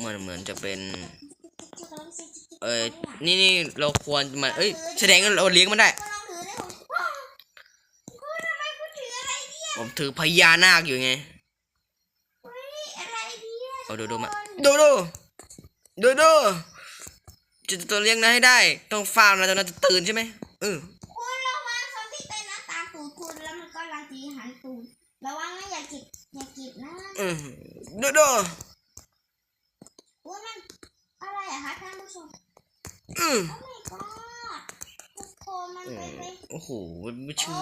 เหมือนเหมือนจะเป็น เอ้ยนี่นี่เราควรมา เอ้ยแสดงว่าเราเลี้ยงมันได้ก็ลองถือได้ผมว้าวคุณทำไมคุณถืออะไรเนี่ยผมถือพญานาคอยู่ไงเฮ้ยอะไรเนี่ยเอาโดโดมาทุกคนโดโดโดโดจะจะตัวเลี้ยงนะให้ได้ ต้องฟาร์มนะตอนนั้นจะตื่นใช่ไหมเออคุณระวังซอมบี้เต้นนะตามตูดคุณแล้วมันก็ลังจีหันตูดระวังนะอย่าจิบอย่าจิบนะเออโดโด อุ้ยมันอะไรอะคะ ท่านผู้ชมอืมโอ้ my god ทุกคนมันเป็นไปโอ้โหไม่เชื่อ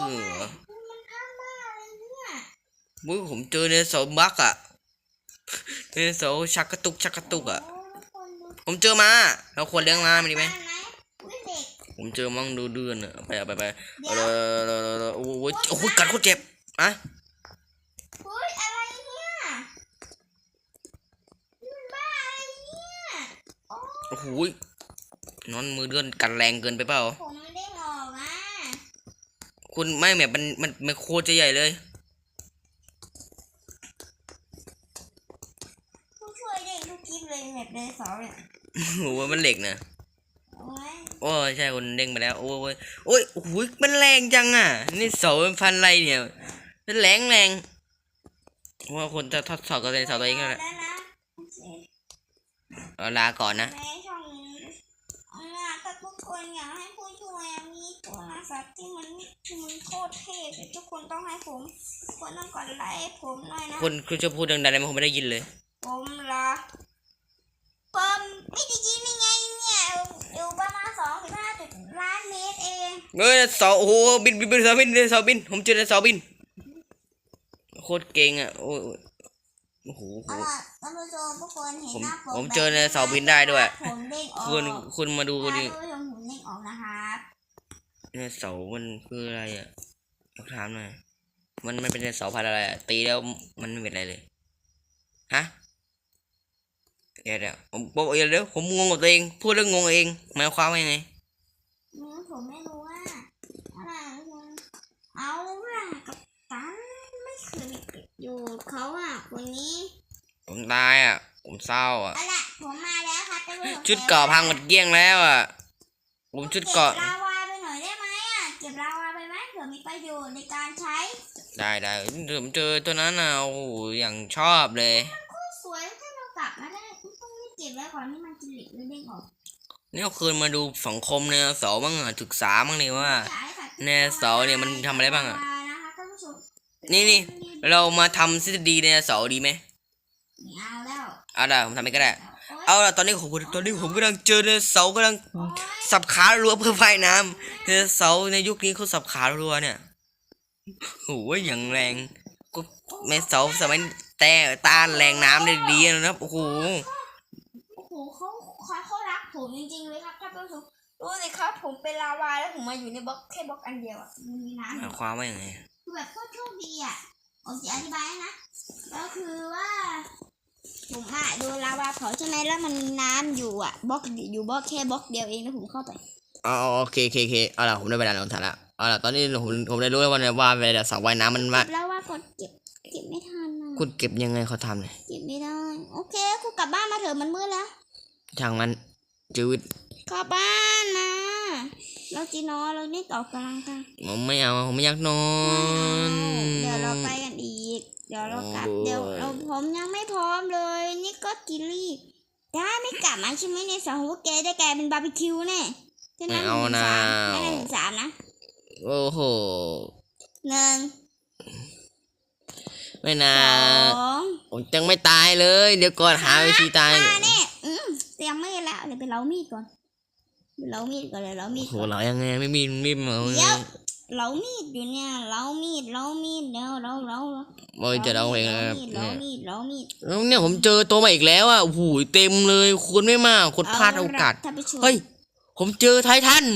มันข้างมากเลยเนี่ยมุ้ยผมเจอในเสาบักอะในเสาชักกระตุกชักกระตุกอะโทุกคนดูผมเจอมา เราควรเลี้ยงมามันดีไหมบ้านอุ้ยเด็กผมเจอมั่งดูเดือนอะไปเอาไปไปเดี๋เอายวเลยเอาเลยเอาโอ้โหโอ้โหกัดโคตรเจ็บอะ อุ้ยอะไรเนี่ยนี่มันบ้าอะไรเนี่ย โอ้โอ้โหนอนมือเดือนกัดแรงเกินไปเปล่า ผมไม่ได้ออกอะคุณไม่แบบมันมันมันโคตรจะใหญ่เลย ผู้ช่วยเด็กทุกคลิปเลยแบบเลยสองเนี่ยโอ้โหมันเหล็กนะโอ้ยโอ้ยใช่คนเด้งไปแล้ว โอ้ยโอ้ยโอ้โหมันแรงจังอะ นี่เสาเป็นพันอะไรเนี่ยมันแรงแรงว่าคนจะทดสอบกับเสาตัวเองนั่นแหละได้นะโอเคเอาลาก่อนนะในช่องนี้เอาล่ะถ้าทุกคนอยากให้ผู้ช่วยมี ตัวสัตว์ที่มันที่มันโคตรเท่เลยทุกคนต้องให้ผมทุกคนต้องกดไลค์ให้ผมหน่อยนะคุณคุณจะพูดดังๆได้ไหมผมไม่ได้ยินเลย ผมเหรอผมไม่ได้ยินยังไงเนี่ยอยู่ประมาณสองถึงห้าจุดล้านเมตรเองเฮ้ยเสาโอ้โหบินบินบินเสาบินเสาบิน ผมเจอเสาบินโคตรเก่งอะโอ้ยโอ้โหโอ้โหเอาล่ะท่านผู้ชมทุกคนเห็นหน้าผมผมผมเจอในเสาบินได้ด้วย ผมเด้งออกคุณคุณมาดูท่านดิผู้ชมผมเด้งออกนะค รับเนี่ยเสามันคืออะไรอะอยากถามหน่อยมันมันเป็นเสาพันธุ์อะไรอะตีแล้วมันไม่เป็นอะไรเลยฮะเดี๋ยวเดี๋ยวผมผมเดี๋ยวเดี๋ยวผมงงกับตัวเองพูดแล้วงงเองหมายความว่ายังไงอืมผมไม่รู้ว่าอะไรคุณเอาล่ะกับตันไม่เคยอยู่เขาอะคนนี้ ผมตายอะผมเศร้าอะเอาล่ะผมมาแล้วครับท่านผู้ชมชุดเกาะพังหมดเกลี้ยงแล้วอะผมชุดเกาะ มเผื่อมีประโยชน์ในการใช้ ได้ได้ผมเจอตัวนั้นอะโอ้โหอย่างชอบเลยโคตรสวยถ้าเรากลับมาได้ต้องรีบเก็บไว้ก่อนที่มันจะเหล็กหรือเด้งออกเนี่ยเอาคืนมาดูสังคมเนี่ยเสาบ้างอะศึกษาบ้างนี่ว่าใช้ค่ะแน่เสาเนี่ยมันทำอะไรบ้างอะนะคะท่านผู้ชมนี่นี่เรามาทำทฤษฎีในเสาดีไหมไม่เอาแล้วเอาได้ผมทำเองก็ได้โอ๊ย เอาล่ะตอนนี้ผมตอนนี้ผมกำลังเจอในเสากำลังโอ๊ยสับขารัวเพื่อว่ายน้ำในเสาในยุคนี้เขาสับขารัวเนี่ยโอ้ยอย่างแรงก็แม่เสาสมัยแต่ต้านแรงน้ำได้ดีนะครับโอ้โหโอ้โหเขาเขาเขารักผมจริงๆเลยครับท่านผู้ชมดูสิครับผมเป็นลาวาแล้วผมมาอยู่ในบล็อกแค่บล็อกอันเดียวอะมันมีน้ำหอมายยู่ความว่าอย่างไงคือแบบโคตรโชคดีอะผมจะอธิบายให้นะก็คือว่า ผมอะโดนลาวาเผาใช่ไหมแล้วมันมีน้ำอยู่อะบล็อกอยู่บล็อกแค่บล็อกเดียวเองแล้วผมเข้าไปอ๋อโอเคโอเคโอเคเอาล่ะผมได้เวลาลงทันละเอาล่ะตอนนี้ผมผมได้รู้แล้วว่าเนี่ยว่าเวลาเสาว่ายน้ำมันว่าแล้วว่ากดเก็บเก็บไม่ทันอะคุณเก็บยังไงเขาทำเนี่ยเก็บไม่ได้ โอเคกูกลับบ้านมาเถอะมันมืดแล้วช่างมันชีวิตกลับบ้านนะเราจีนอนเรานี่ต่อกำลังกันผมไม่เอาผมไม่อยากนอนเดี๋ยวเราไปกันอีก เดี๋ยวเรากลับโอ้ยเดี๋ยวเราผมยังไม่พร้อมเลย นี่ก็กินรีบได้ไม่กลับมาใช่ไหมในสองหัวแกได้กลายเป็นบาร์บีคิวแน่จะไม่นั่งเอาถึงนะสามไม่ได้ถึงสามนะ โอ้โหหนึ่งไม่นาสองผมจังไม่ตายเลย เดี๋ยวก่อนหาวิธีตายห้าแน่อืมเตรียมมีดแล้วเดี๋ยวไปเล้ามีดก่อนไปเล้ามีดก่อนเลยเล้ามีโอ้ดโหก่อนเรายังไงไม่มีไม่มีเอาเดี๋ยว เรามีดอยู่เนี่ยเรามีดเรามีดเดี๋ยวเราเราเบอยจอเราเองนะครับเรามีดเรามีดแล้วเนี่ยผมเจอตัวมาอีกแล้วอะโอ้โหเต็มเลยคุณไม่มาคนพลาดโอกาสเฮ้ยผมเจอท้ายท่าน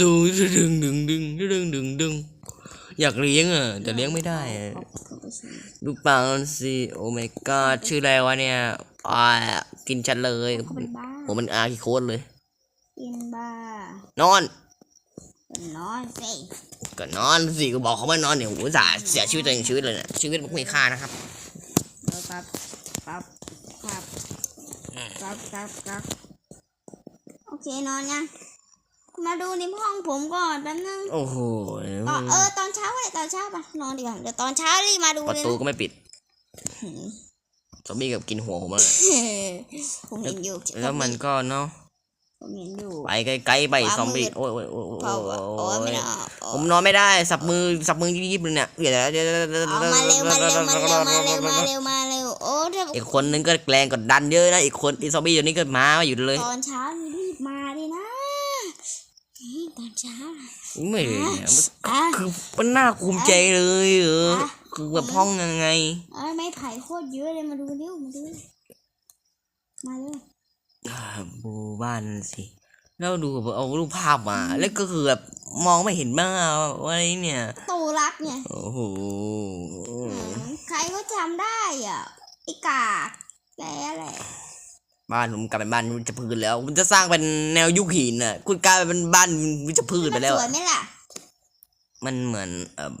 ดึงดึงดึงดึงดึงดึงดึงอยากเลี้ยงอะแต่เลี้ยงไม่ได้ลูกปลาสิโอเมก้าชื่ออะไรวะเนี่ยอ่ากินฉันเลยผมมันอาคิโคตรเลยกินบ้านอน เป็นนอนสิก็นอนสิก็บอกเขาว่านอนเนี่ยโอ้โหสาห์เสียชีวิตตัวเองชีวิตเลยเนี่ยชีวิตมันมีค่านะครับเดี๋ยวปั๊บปั๊บปั๊บกลับกลับกลับโอเคนอนยังมาดูในห้องผมก่อนแป๊บนึงโอ้โหตอนเออตอนเช้าเลยตอนเช้าปะนอนดีกว่าเดี๋ยวตอนเช้ารีบมาดูประเลยตูนะก็ไม่ปิดซอมบี้กับกินหัวผมแล้วผมเห็นอยู่แล้วมันก็เนาะ ผมเห็นอยู่ไปไกลๆไปความซอมบี้มืดโอ้ยโอ้ยโอ้ยโอ้ยเปล่าอะโอ้ยไม่โอ้ยได้เอาผมนอนไม่ได้สับมือสับมือยิบๆเลยเนี่ยเดี๋ยวเดี๋ยวเดี๋ยวเดี๋ยวเอามาเร็วมาเร็วมาเร็วมาเร็วมาเร็วมาเร็วโอ้เดี๋ยวอีกคนนึงก็แกล้งกดดันเยอะนะอีกคนอีซอมบี้ตัวนี้ก็มาอยู่เลยตอนเช้านี่รีบมาดินะอืมตอนเช้าน่ะไม่เลยเนี่ยมันอะ คือมันน่าภูมิใจเลยเอออะ คือแบบห้องยังไง เอ้ยไม่ไผ่โคตรเยอะเลยมาดูเร็วมาดู มาเร็วอ่า บูบ้านนั่นสิ แล้วดูแบบเอารูปภาพมา แล้วก็คือแบบมองไม่เห็นบ้างว่าอะไรเนี่ย ตูรักเนี่ยโอ้โหอืมใครก็จำได้อะไอ้กากแกแหละบ้านผมกลายเป็นบ้านวิชพืชแล้วคุณจะสร้างเป็นแนวยุคหินน่ะ คุณกลายเป็นบ้านวิชพืชไปมันแล้ว สวยอะไหมล่ะ มันเหมือนเอ่อ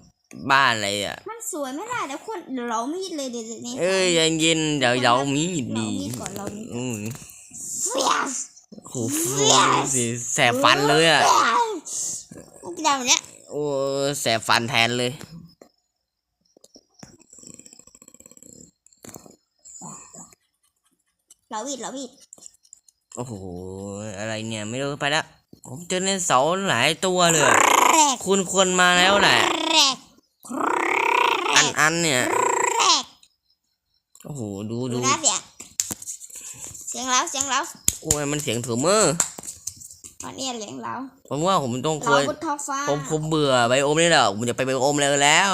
บ้านอะไรอะ มันสวยไหมล่ะเดี๋ยวคนเดี๋ยวเรามีดเลยเดี๋ยวนี้ เอ้ยเย็นๆเดี๋ยวเรามีเราดีมีดก่อนเรามีดอืมเฟียส โอ้โหสิแสบฟันเลยอะมันเป็นแบบเนี้ยโอ้แสบฟันแทนเลยเรามีดเรามีดโอ้โห อะไรเนี่ยไม่รู้ไปแล้ว ผมเจอในเสาร์หลายตัวเลยอะแรกคุณควรมาแล้วแหละแรกแรอันกอันเนี่ยแรกโอ้โหดูดูดูนะเสียงเสียงเราเสียงเราโอ้ยมันเสียงถือมือตอนนี้เสียงเราผมว่าผมต้องคเราวรบนท้องฟ้าผมผมเบื่อไบโอมนี่แหละผมจะไปไบโอมเลยแล้ว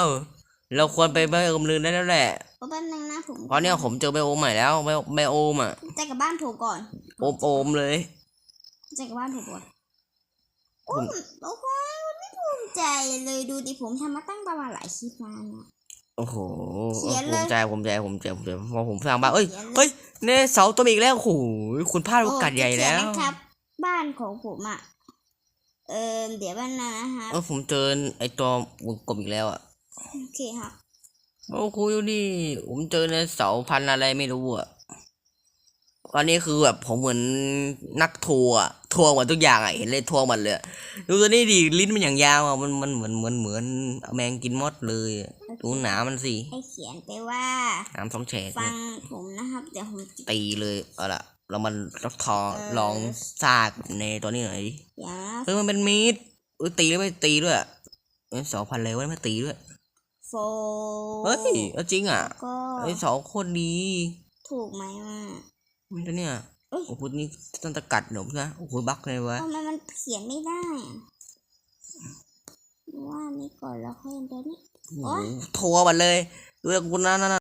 เราควรไปไบโอมเลยได้แล้วแหละแป๊บนึงนะผมเพราะเนี่ยผมเจอไบโอมใหม่แล้วไบไบโอมอะใจกับบ้านผมก่อนโอมโอมเลยใจกับบ้านผมก่อนผมโอ้โหไม่ภูมิใจเลยดูดิผมทำมาตั้งประมาณหลายคลิปมาเนี่ย โอ้โหเขียนเลยผมใจผมใจผมใจผมใจพอผมสร้างบ้านเอ้ยขีนลเฮ้ยเนี่ยเสาตัวอีกแล้วโอ้โหคุณพลาดโอกาสใหญ่แล้วโอ้จะเขียนนะครับ บ้านของผมอะ เออเดี๋ยวบ้านนะฮะเออผมเจอไอตัววงกลมอีกแล้วอะโอเคครับ โอ้คุยดิผมเจอในเสาพันธุ์อะไรไม่รู้อะ วันนี้คือแบบผมเหมือนนักทัวร์อะทัวร์หมดทุกอย่างอะเห็นเลยทัวร์หมดเลยอะดูตัวนี้ดิลิ้นมันอย่างยาวอะมันมันเหมือนเหมือนเหมือนแมงกินมดเลยอะดูหนามันสิให้เขียนไปว่าหนามสองแฉกฟัเนี่ยงผมนะครับเดี๋ยวผมจะตีเลยเอาล่ะเรามันรับทอเออลองซากในตัวนี้หน่อยดิเดี๋ยวนะเฮ้ยมันเป็นมีดเออตีแล้วไม่ตีด้วยเอ้ยสองพันเลยวะไม่ตีด้วยโฟเฮ้ยเอาจริงอะก็ไอ้สองโคตรดีถูกไหมว่า มันตัวเนี่ยเอ้ย โอ้โหนี่ตั้งแต่กัดหนมนะโอ้โหบักเลยวะทำไมมันเขียนไม่ได้อะว่านี่ก่อนแล้วค่อยเดี๋ยวนี้ โอ้โหทัวร์หมดเลยดูแล้วกูนั่น